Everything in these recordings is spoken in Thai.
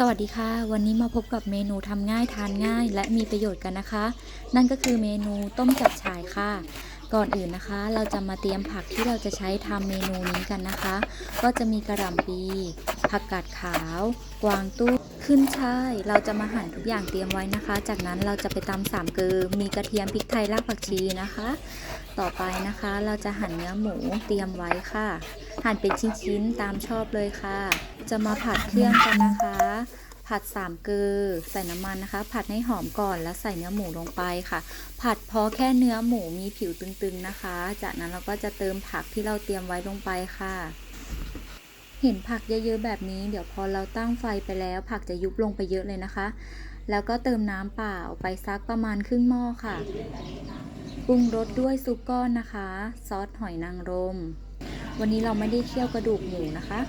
สวัสดีค่ะ วันนี้มาพบกับเมนูทำง่ายทานง่าย และมีประโยชน์กันนะคะ นั่นก็คือเมนูต้มจับฉ่ายค่ะ ก่อนอื่นนะคะ เราจะมาเตรียมผักที่เราจะใช้ทำเมนูนี้กันนะคะ ก็จะมีกระหล่ำปี ผักกาดขาว กวางตุ้งขึ้นช่ายเราจะมาหั่นทุกอย่างเตรียมไว้นะคะ จากนั้นเราจะไปตำสามเกลือมีกระเทียมพริกไทยรากผักชีนะคะ ต่อไปนะคะเราจะหั่นเนื้อหมูเตรียมไว้ค่ะ หั่นเป็นชิ้นๆตามชอบเลยค่ะ จะมาผัดเครื่องกันนะคะ ผัดสามเกลือใส่น้ำมันนะคะ ผัดให้หอมก่อนแล้วใส่เนื้อหมูลงไปค่ะ ผัดพอแค่เนื้อหมูมีผิวตึงๆนะคะ จากนั้นเราก็จะเติมผักที่เราเตรียมไว้ลงไปค่ะ เห็นผักเยอะๆแบบนี้ เดี๋ยวพอเราตั้งไฟไปแล้ว ผักจะยุบลงไปเยอะเลยนะคะ แล้วก็เติมน้ำเปล่าไปซักประมาณครึ่งหม้อค่ะปรุงรสด้วยซุปก้อนนะคะ ซอสหอยนางรม วันนี้เราไม่ได้เคี่ยวกระดูกหมูนะคะ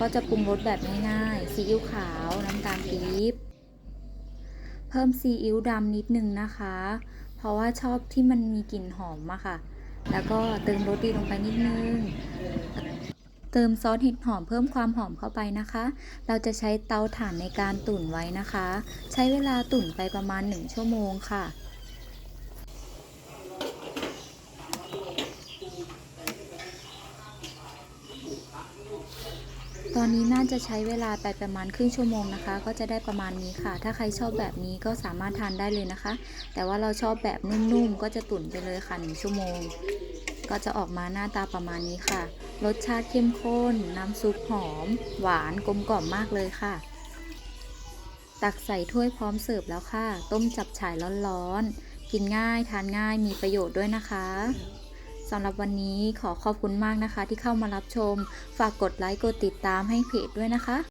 ก็จะปรุงรสแบบง่ายๆซีอิ๊วขาว น้ำตาลปี๊บเพิ่มซีอิ๊วดำนิดนึงนะคะ เพราะว่าชอบที่มันมีกลิ่นหอมอะค่ะ แล้วก็เติมรสดีลงไปนิดนึง เติมซอสเห็ดหอมเพิ่มความหอมเข้าไปนะคะ เราจะใช้เตาถ่านในการตุ๋นไว้นะคะ ใช้เวลาตุ๋นไปประมาณ 1 ชั่วโมงค่ะตอนนี้น่าจะใช้เวลาไปประมาณครึ่งชั่วโมงนะคะ ก็จะได้ประมาณนี้ค่ะ ถ้าใครชอบแบบนี้ก็สามารถทานได้เลยนะคะ แต่ว่าเราชอบแบบนุ่มๆ ก็จะตุ๋นไปเลยค่ะ1ชั่วโมง ก็จะออกมาหน้าตาประมาณนี้ค่ะ รสชาติเข้มข้น น้ำซุปหอม หวานกลมกล่อมมากเลยค่ะ ตักใส่ถ้วยพร้อมเสิร์ฟแล้วค่ะ ต้มจับฉ่ายร้อนๆ กินง่ายทานง่ายมีประโยชน์ด้วยนะคะสำหรับวันนี้ขอขอบคุณมากนะคะที่เข้ามารับชม ฝากกดไลค์กดติดตามให้เพจด้วยนะคะ